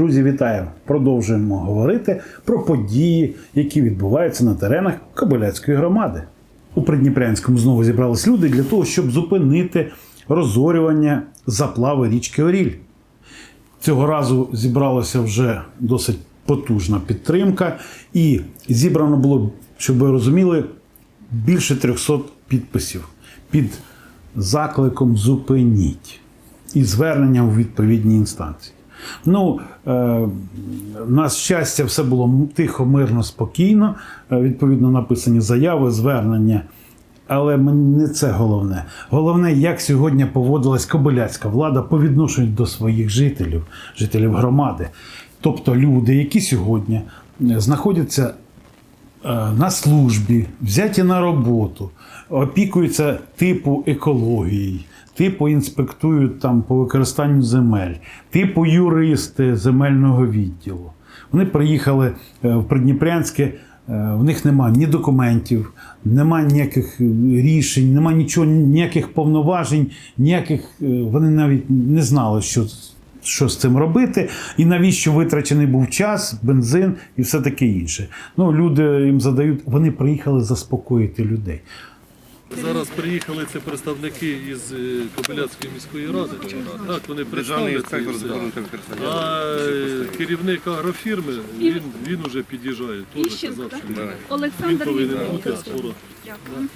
Друзі, вітаю! Продовжуємо говорити про події, які відбуваються на теренах Кобиляцької громади. У Придніпрянському знову зібрались люди для того, щоб зупинити розорювання заплави річки Оріль. Цього разу зібралася вже досить потужна підтримка, і зібрано було, щоб ви розуміли, більше 300 підписів під закликом зупиніть і зверненням у відповідні інстанції. Ну, е, на щастя, все було тихо, мирно, спокійно. Е, відповідно, написані заяви, звернення. Але не це головне. Головне, як сьогодні поводилась кобиляцька влада по відношенню до своїх жителів, жителів громади. Тобто люди, які сьогодні е, знаходяться на службі, взяті на роботу, опікуються типу екологією, типу інспектують там по використанню земель, типу юристи земельного відділу. Вони приїхали е, в Придніпрянське. е, В них немає ні документів, немає ніяких е, рішень, немає нічого, ніяких повноважень, ніяких. Вони навіть не знали, що що з цим робити, і навіщо витрачений був час, бензин і все таке інше. Ну, люди їм задають, вони приїхали заспокоїти людей. Зараз приїхали це представники із е, Кобиляцької міської ради. Так, вони Державний представлять це інспектор все. закону та використання. А е, керівник агрофірми, він, він уже під'їжджає, теж Іщенко, казав, що він повинен бути скоро.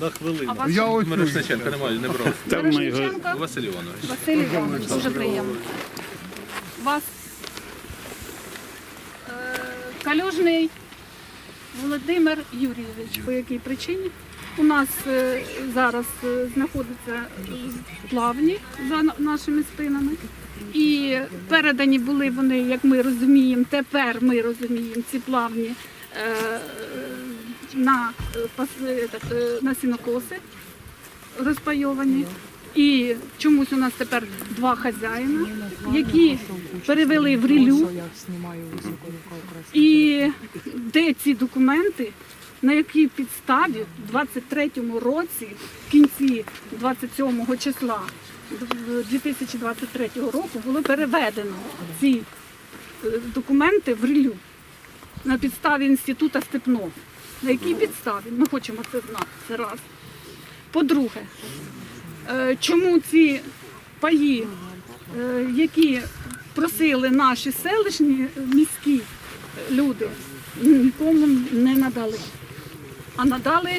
На хвилину. Я ось Мирошниченка немає, не брав. Василь Іванович. Василь Іванович, дуже приємно. Вас е, Калюжний Володимир Юрійович. По якій причині? У нас е, зараз е, знаходиться плавні за нашими спинами. І передані були вони, як ми розуміємо, тепер ми розуміємо ці плавні е, на, на сінокоси розпайовані. І чомусь у нас тепер два хазяїна, які перевели в рілю. І де ці документи, на якій підставі в 23-му році, в кінці 27 числа 2023 року було переведено ці е, документи в рілю на підставі інституту Степнов. На якій підставі? Ми хочемо це знати. Це раз. По-друге, е, чому ці паї, е, які просили наші селищні міські люди, нікому не надали. А надали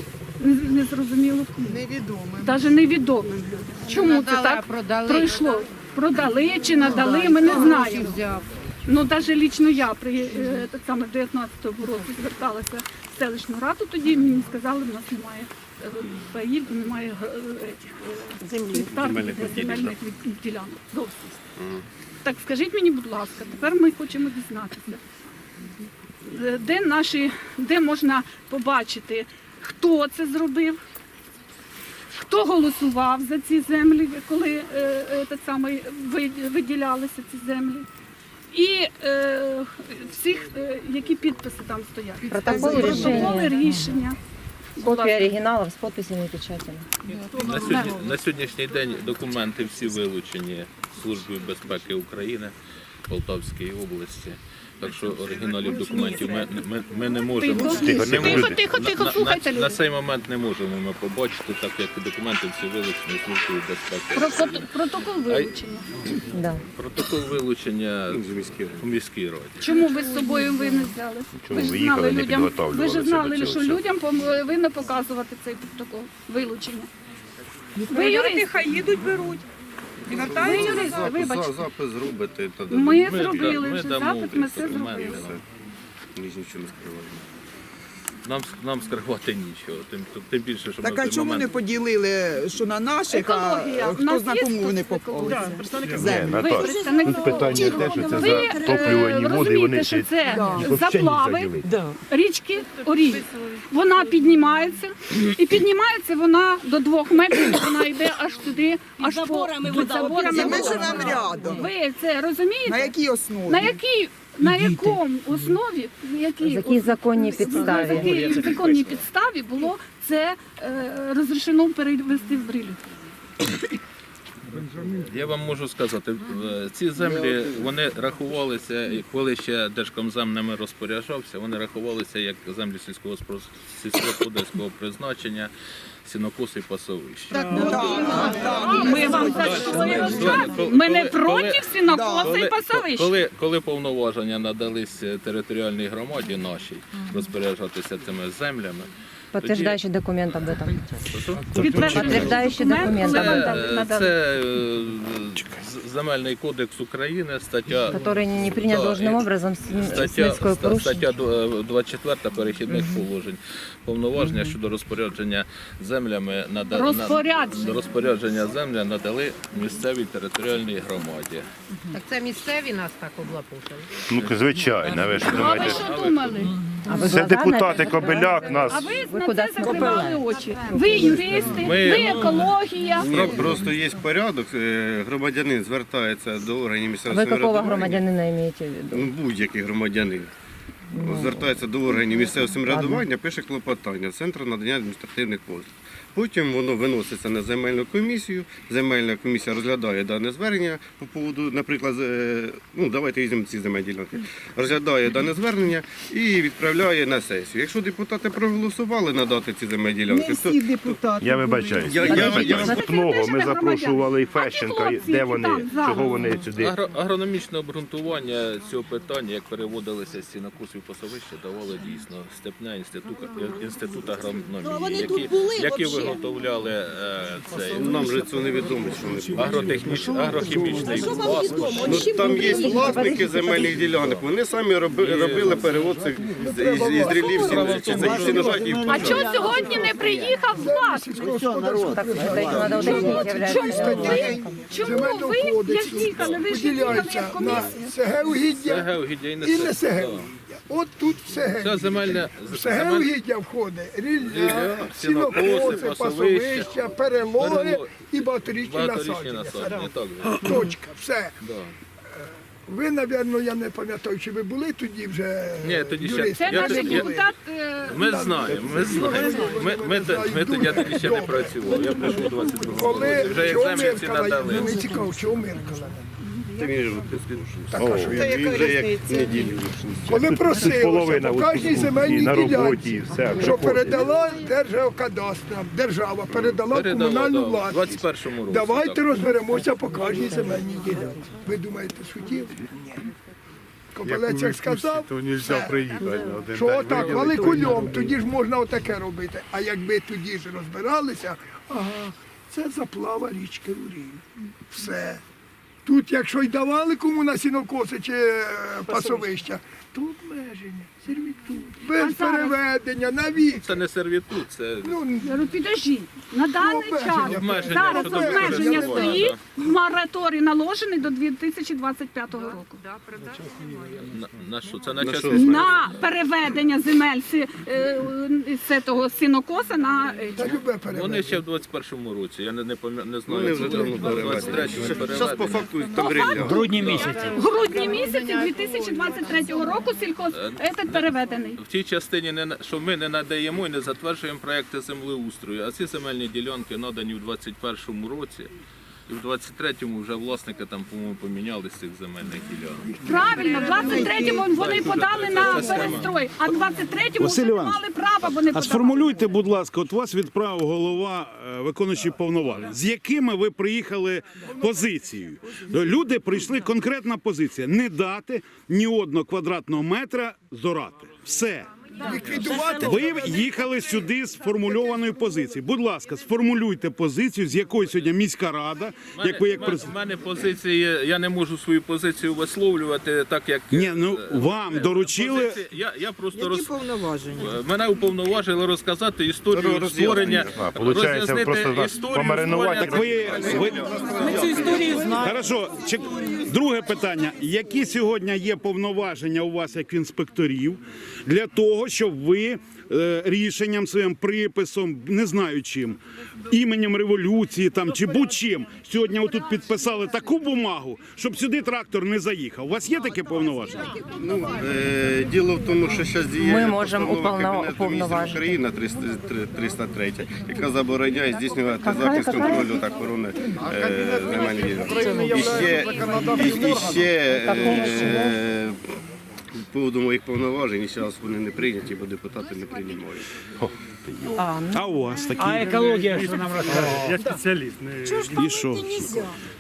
незрозуміло кому. Невідомим. Навіть невідомим людям. Чому це Надали, так а продали. пройшло? Продали чи надали, ми не знаємо. Ну, навіть лічно я при е, так само 19-му році зверталася в селищну раду, тоді мені сказали, в нас немає е, паїв, немає е, е, Земельних гектарів відділів, земельних від- ділянок. Зовсім. Так скажіть мені, будь ласка, тепер ми хочемо дізнатися, де наші, де можна побачити, хто це зробив, хто голосував за ці землі, коли е, е, так само виділялися ці землі. І е, всіх, е, які підписи там стоять. Протокол Протоколи рішення. Будь Копия ласка. оригиналов с подписями и печатями. На, сьогодні, на сьогоднішній день документи всі вилучені Службою безпеки України Полтавської області. Так що оригіналів документів ми, ми, ми не можемо. Тихо, не тихо, можемо- тихо, тихо, на, слухайте, на, люди. на цей момент не можемо ми побачити, так як документи всі вилучені Службою безпеки. Про, протокол вилучення. Да. Протокол вилучення у міській раді. Чому ви з собою ви не взяли? ви ж ви їхали, не людям, ви ж підготовлювалися знали, що цього всього? людям повинно показувати цей протокол вилучення. Ви Виявити, юрист? хай їдуть, беруть. І Ви юрист, вибачте. Запис зробите Ми зробили вже запит, ми все зробили. Ми ж нічого не скриваємо. Нам, нам скривати нічого, тим, тим більше, що Так ми а чому момент не поділили, що на наших, а Екологія. У хто зна кому вони екологія? попали? Ви представник тут питання те, що це ви, за е, води, вони розумієте, що ще це заплави річки Оріль. Вона піднімається, і піднімається вона до двох метрів, вона йде аж туди, аж по під заборами. Ми вода. живемо рядом. Ви це розумієте? На якій основі? На якій на якому основі, які, В якій якій законній на підставі? якій законній підставі було це е, розрішено перевести в рілю? Я вам можу сказати, ці землі вони рахувалися, коли ще Держкомзем ними розпоряджався, вони рахувалися як землі сільськогоспро- сільськогосподарського призначення, сінокоси і пасовища. Ми вам за що і розказуємо. Ми не проти сінокоса і пасовища. коли, коли повноваження надались територіальній громаді нашій розпоряджатися цими землями, Подтверждающий документ об этом. Підтверджуємо Підтверджуючий документ, документ. коли це, вам е, надали. це е, з- земельний кодекс України, стаття Который не принят Да, должным и образом с Стаття, Смитского ста- порушення. стаття дв- 24 перехідних положень. Повноваження щодо розпорядження землями нада- на- Розпорядження. розпорядження земля надали місцевій територіальній громаді. Так це місцеві нас так облапушили. Ну, звичайно, ви що А ви думаєте? що думали? А ви Це депутати Кобеляк Кобиляк нас. А ви Ви на куди це закривали очі. Ви юристи, Ми- ви екологія. Ні, просто є порядок. е, Громадянин звертається до органів Вы місцевого какого самоврядування. громадянина имеете в виду? Ну, будь-який громадянин. Звертається до органів місцевого самоврядування, пише клопотання центр надання адміністративних послуг. Потім воно виноситься на земельну комісію. Земельна комісія розглядає дане звернення по поводу, наприклад, е, ну давайте візьмемо ці земельні ділянки. Розглядає дане звернення і відправляє на сесію. Якщо депутати проголосували надати ці земельні ділянки, то всі депутати. Я були. вибачаюсь. Я- я- я- Наступного ми запрошували і Фещенка, де вони, там чого вони сюди. Агрономічне обґрунтування цього питання, як переводилися з сінокосів пасовища, давало дійсно степня інститут, інститут агрономії, які, які виготовляли е, цей нам же це невідомо, що вони агротехнічний, агрохімічний паспорт. Ну, там є власники земельних ділянок. Вони самі роби- робили перевод цих з- із, із чи за сіножатів. А чого сьогодні не приїхав власник? Чому ви, чому ви як їхали? Ви ж їхали як на комісія. СГ угіддя і не не СГ. От тут СГ. Це земельне В СГ земель- входить рілля, Рілля, сінокоси, сінокоси, пасовища, пасовища, перелоги перелоги, і багаторічні багаторічні насадження. насадження. Так, же. Точка, все. да. Ви, напевно, я не пам'ятаю, чи ви були тоді вже Ні, тоді ще- юристи? Це Я наш тоді- я- депутат. е, Ми знаємо, ми знаємо. Ми, ми, ми, ми тоді я тоді ще не працював. Я прийшов у 22 Коли році. Вже як чого землі всі Миркала, надали. мені цікаво, чого Миркала? Він ж Так, а що? він вже як неділю. Коли просилося половина по кожній і земельній на роботі, і ділянці, все. що передала Держгеокадастр, держава передала Передала, комунальну да, в власність. 21-му році. Давайте так. розберемося по кожній земельній ділянці. Ви думаєте, шутів? Ні. Кобилець як сказав, То не все. приїхати на один що день отак, валикульом, тоді ж можна отаке робити. А якби тоді ж розбиралися, ага, це заплава річки Урій. Все. Тут, якщо й давали кому на сінокоси чи е, пасовища, то обмеження, сервітут, без зараз? переведення, на вік. Це не сервітут, це Ну, говорю, на даний обмеження. час Обмеження зараз щодо обмеження використання. стоїть, мораторій наложений до 2025 року. на, на що? Це на На час? На переведення земель си- е, з цього сінокоса на е, Та любе Вони ще в 21-му році. Я не, не, не знаю, Вони вже давно переведені. 23-му Зараз по. Факту там рілля. Грудні місяці. в грудні місяці 2023 року сільхоз этот переведений. В тій частині, не, на- що ми не надаємо і не затверджуємо проекти землеустрою, а ці земельні ділянки надані в 21-му році. І в 23-му вже власники там, по-моєму, поміняли з цих земельних ділянок. Правильно, в 23-му вони подали на перестрой, а в 23-му Василь вже не Іванович, мали права, бо не А подавали. сформулюйте, будь ласка, от вас відправив голова е, виконуючий повноважень. З якими ви приїхали позицією? Люди прийшли конкретна позиція: не дати ні одного квадратного метра зорати. Все. Ліквідувати Ви їхали сюди з формульованою позицією. Будь ласка, сформулюйте позицію, з якої сьогодні міська рада, як ви як У президент. мене позиції, я не можу свою позицію висловлювати так, як Ні, ну вам доручили. Позиції- Я, я просто Які роз... повноваження? мене уповноважили розказати історію створення, А, получається, роз'яснити просто історію помаринувати. створення Так ви, ви... Хорошо, чек... друге питання. Які сьогодні є повноваження у вас як інспекторів для того, щоб ви е, рішенням своїм приписом, не знаю чим, іменем революції там чи будь-чим сьогодні отут підписали таку бумагу, щоб сюди трактор не заїхав. У вас є таке повноваження? Ну, е, діло в тому, що зараз діє Ми можемо уповноважити. України 300 303, яка забороняє здійснювати захист контролю та охорони е, земельних. І ще, і, і ще е, з поводу моїх повноважень, зараз вони не прийняті, бо депутати не приймають. А, ну, А у вас такі? екологія, що нам розказує? Я спеціаліст. І що?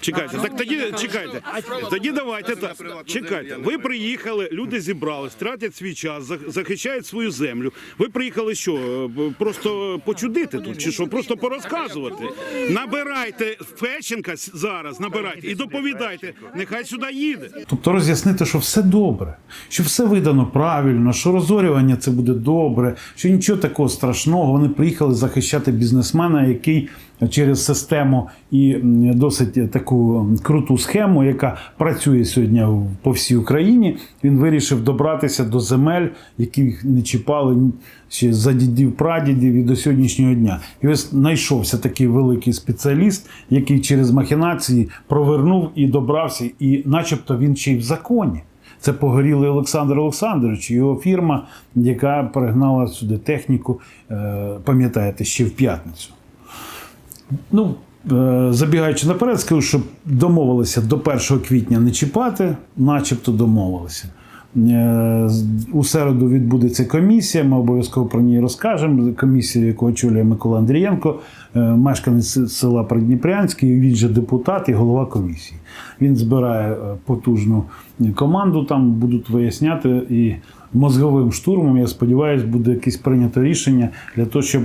Чекайте, так тоді чекайте. Тоді давайте так. Чекайте. Ви приїхали, люди зібрались, тратять свій час, захищають свою землю. Ви приїхали що? е, Просто почудити тут, чи що? Просто порозказувати. Набирайте Фещенка зараз, набирайте і доповідайте. Нехай сюди їде. Тобто роз'яснити, що все добре, що все видано правильно, що розорювання це буде добре, що нічого такого страшного. Вони приїхали захищати бізнесмена, який через систему і досить таку круту схему, яка працює сьогодні по всій Україні. Він вирішив добратися до земель, яких не чіпали ще за дідів прадідів і до сьогоднішнього дня. І ось знайшовся такий великий спеціаліст, який через махінації провернув і добрався, і начебто він ще й в законі. Це погорілий Олександр Олександрович, його фірма, яка перегнала сюди техніку, е, пам'ятаєте, ще в п'ятницю. Ну, е, забігаючи наперед, скажу, що домовилися до 1 квітня не чіпати, начебто домовилися. Е, У середу відбудеться комісія, ми обов'язково про неї розкажемо. Комісія, яку очолює Микола Андрієнко, е, мешканець села Придніпрянський, він же депутат і голова комісії. Він збирає е, потужну команду, там будуть виясняти і мозговим штурмом, я сподіваюся, буде якесь прийнято рішення для того, щоб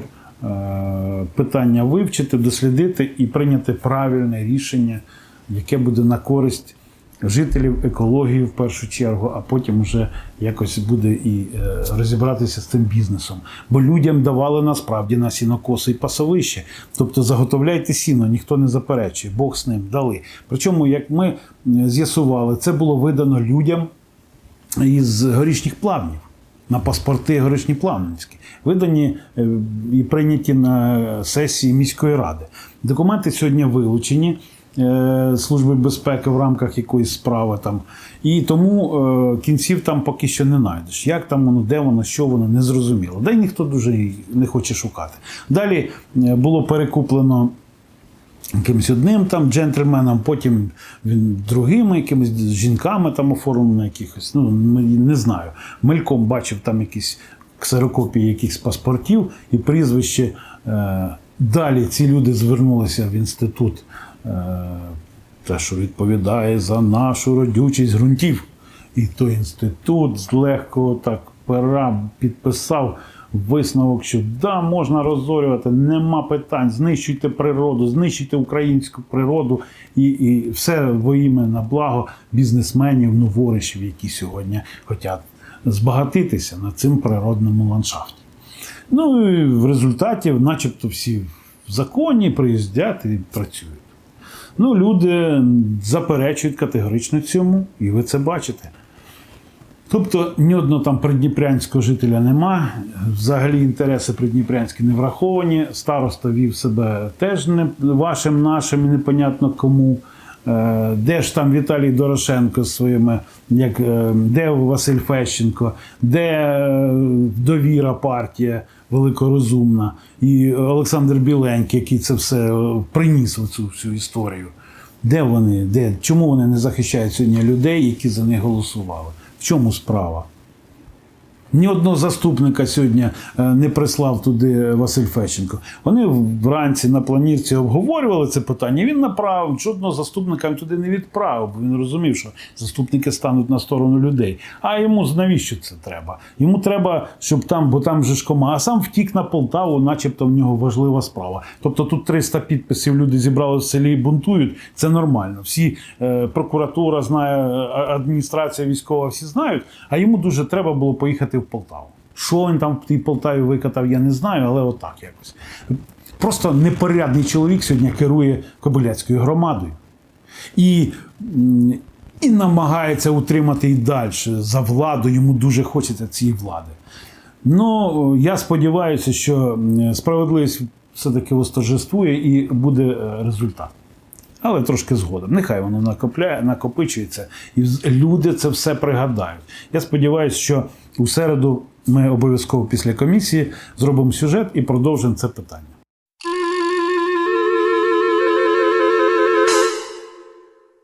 питання вивчити, дослідити і прийняти правильне рішення, яке буде на користь жителів екології в першу чергу, а потім вже якось буде і е, розібратися з цим бізнесом. Бо людям давали насправді на сінокоси і пасовище. Тобто заготовляйте сіно, ніхто не заперечує, Бог з ним дали. Причому, як ми е, з'ясували, це було видано людям із горішніх плавнів. На паспорти горішні плавницькі, видані е, і прийняті на сесії міської ради. Документи сьогодні вилучені Служби безпеки в рамках якоїсь справи там. І тому е, кінців там поки що не знайдеш. Як там воно, де воно, що воно, не зрозуміло. Да й ніхто дуже не хоче шукати. Далі е, було перекуплено якимось одним там джентльменом, потім він другими якимись жінками там оформлено якихось. Ну не- знаю. Мельком бачив там якісь ксерокопії якихось паспортів і прізвище. Е, Далі ці люди звернулися в інститут, е, те, що відповідає за нашу родючість ґрунтів. І той інститут з легкого так пера підписав висновок, що да, можна розорювати, нема питань, знищуйте природу, знищуйте українську природу і, і все во ім'я на благо бізнесменів, ну, воришів, які сьогодні хочуть збагатитися на цим природному ландшафті. Ну і в результаті, начебто, всі в законі приїздять і працюють. Ну, люди заперечують категорично цьому, і ви це бачите. Тобто ні одного там придніпрянського жителя нема. Взагалі інтереси придніпрянські не враховані. Староста вів себе теж не вашим, нашим, і непонятно кому. Е, Де ж там Віталій Дорошенко з своїми, як, е, де Василь Фещенко, де е, довіра партія великорозумна, і Олександр Біленький, який це все приніс в цю всю історію. Де вони? Де? Чому вони не захищають сьогодні людей, які за них голосували? В чому справа? Ні одного заступника сьогодні е, не прислав туди Василь Фещенко. Вони вранці на планірці обговорювали це питання. Він направив жодного заступника він туди не відправив, бо він розумів, що заступники стануть на сторону людей. А йому навіщо це треба? Йому треба, щоб там, бо там же ж кома, а сам втік на Полтаву, начебто в нього важлива справа. Тобто тут 300 підписів люди зібрали в селі і бунтують. Це нормально. Всі е, прокуратура знає, е, адміністрація військова, всі знають. А йому дуже треба було поїхати в Полтаву. Що він там в тій Полтаві викатав, я не знаю, але отак якось. Просто непорядний чоловік сьогодні керує Кобиляцькою громадою. І, і намагається утримати і далі за владу. Йому дуже хочеться цієї влади. Ну, я сподіваюся, що справедливість все-таки восторжествує і буде е, результат. Але трошки згодом. Нехай воно накопляє, накопичується, і люди це все пригадають. Я сподіваюся, що у середу ми обов'язково після комісії зробимо сюжет і продовжимо це питання.